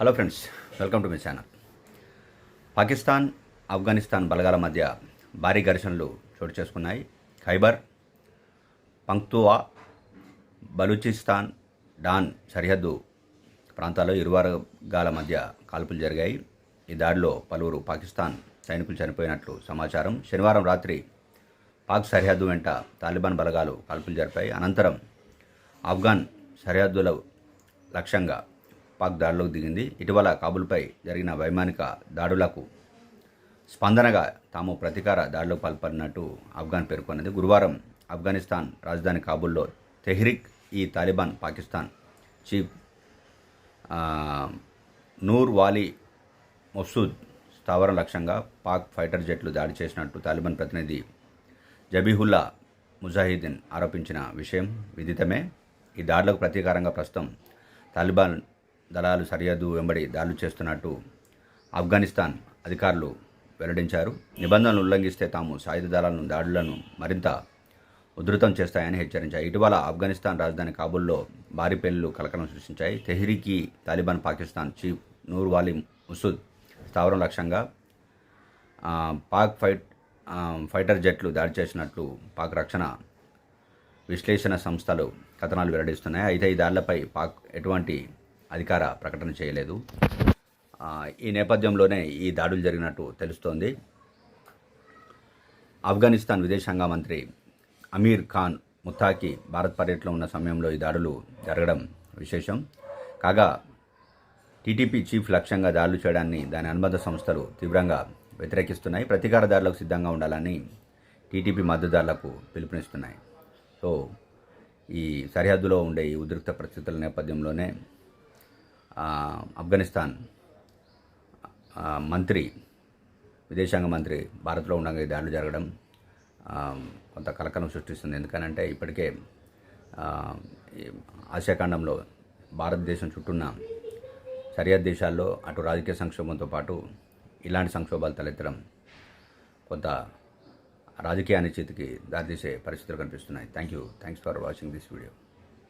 Hello friends welcome to మీ channel Pakistan Afghanistan బలగాల మధ్య భారీ ఘర్షణలు చోటు చేసుకున్నాయి. ఖైబర్ పంక్తువా బలూచిస్తాన్ డాన్ సరిహద్దు ప్రాంతాల్లో ఇరు వర్గాల మధ్య కాల్పులు జరిగాయి. ఈ దాడిలో పలువురు పాకిస్తాన్ సైనికులు చనిపోయినట్లు సమాచారం. శనివారం రాత్రి పాక్ సరిహద్దు వెంట తాలిబాన్ బలగాలు కాల్పులు జరిపాయి. అనంతరం ఆఫ్ఘాన్ సరిహద్దుల లక్ష్యంగా పాక్ దాడిలోకి దిగింది. ఇటీవల కాబుల్పై జరిగిన వైమానిక దాడులకు స్పందనగా తాము ప్రతీకార దాడిలో పాల్పడినట్టు ఆఫ్ఘాన్ పేర్కొన్నది. గురువారం ఆఫ్ఘనిస్తాన్ రాజధాని కాబుల్లో తెహ్రిక్ ఈ తాలిబాన్ పాకిస్తాన్ చీఫ్ నూర్ వాలీ మసూద్ స్థావరం లక్ష్యంగా పాక్ ఫైటర్ జెట్లు దాడి చేసినట్టు తాలిబాన్ ప్రతినిధి జబీహుల్లా ముజాహిద్దీన్ ఆరోపించిన విషయం విదితమే. ఈ దాడులకు ప్రతీకారంగా ప్రస్తుతం తాలిబాన్ దళాలు సరిహద్దు వెంబడి దాడులు చేస్తున్నట్టు ఆఫ్ఘనిస్తాన్ అధికారులు వెల్లడించారు. నిబంధనలు ఉల్లంఘిస్తే తాము సాయుధ దళాలను దాడులను మరింత ఉధృతం చేస్తాయని హెచ్చరించాయి ఇటీవల ఆఫ్ఘనిస్తాన్ రాజధాని కాబూల్లో భారీ పేలులు కలకలం సృష్టించాయి. తెహ్రీకి తాలిబాన్ పాకిస్తాన్ చీఫ్ నూర్ వాలీ ముసూద్ స్థావరం లక్ష్యంగా పాక్ ఫైట్ ఫైటర్ జెట్లు దాడి చేసినట్లు పాక్ రక్షణ విశ్లేషణ సంస్థలు కథనాలు వెల్లడిస్తున్నాయి. అయితే ఈ దాడులపై పాక్ ఎటువంటి అధికార ప్రకటన చేయలేదు. ఈ నేపథ్యంలోనే ఈ దాడులు జరిగినట్టు తెలుస్తోంది. ఆఫ్ఘనిస్తాన్ విదేశాంగ మంత్రి అమీర్ ఖాన్ ముత్తాకి భారత్ పర్యటనలో ఉన్న సమయంలో ఈ దాడులు జరగడం విశేషం. కాగా టీటీపీ చీఫ్ లక్ష్యంగా దాడులు చేయడాన్ని దాని అనుబంధ సంస్థలు తీవ్రంగా వ్యతిరేకిస్తున్నాయి. ప్రతీకార దాడులకు సిద్ధంగా ఉండాలని టీటీపీ మద్దతుదారులకు పిలుపునిస్తున్నాయి. సో ఈ సరిహద్దులో ఉండే ఈ ఉద్రిక్త పరిస్థితుల నేపథ్యంలోనే ఆఫ్ఘనిస్తాన్ మంత్రి విదేశాంగ మంత్రి భారత్లో ఉండగా ఈ దాడులు జరగడం కొంత కలకలం సృష్టిస్తుంది. ఎందుకనంటే ఇప్పటికే ఆసియాఖండంలో ఈ ఆసియా ఖండంలో భారతదేశం చుట్టూన్న సరిహద్దు దేశాల్లో అటు రాజకీయ సంక్షోభంతో పాటు ఇలాంటి సంక్షోభాలు తలెత్తడం కొంత రాజకీయ అనిశ్చితికి దారితీసే పరిస్థితులు కనిపిస్తున్నాయి. Thank you thanks for watching this video